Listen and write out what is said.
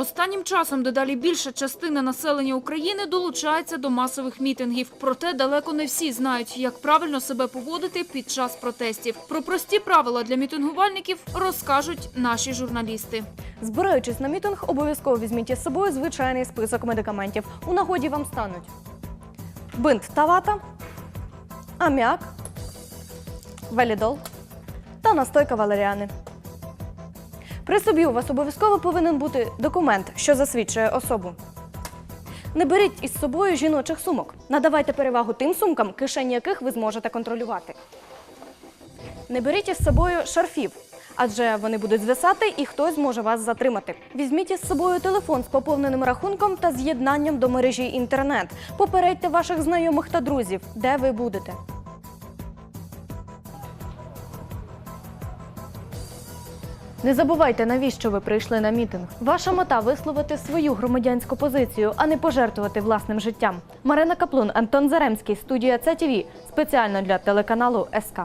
Останнім часом дедалі більша частина населення України долучається до масових мітингів. Проте далеко не всі знають, як правильно себе поводити під час протестів. Про прості правила для мітингувальників розкажуть наші журналісти. Збираючись на мітинг, обов'язково візьміть із собою звичайний список медикаментів. У нагоді вам стануть бинт та вата, аміак, валідол та настойка валеріани. При собі у вас обов'язково повинен бути документ, що засвідчує особу. Не беріть із собою жіночих сумок. Надавайте перевагу тим сумкам, кишені яких ви зможете контролювати. Не беріть із собою шарфів, адже вони будуть звисати і хтось зможе вас затримати. Візьміть із собою телефон з поповненим рахунком та з'єднанням до мережі інтернет. Попередьте ваших знайомих та друзів, де ви будете. Не забувайте, навіщо ви прийшли на мітинг. Ваша мета висловити свою громадянську позицію, а не пожертвувати власним життям. Марина Каплун, Антон Заремський, студія ЦТВ. Спеціально для телеканалу СК.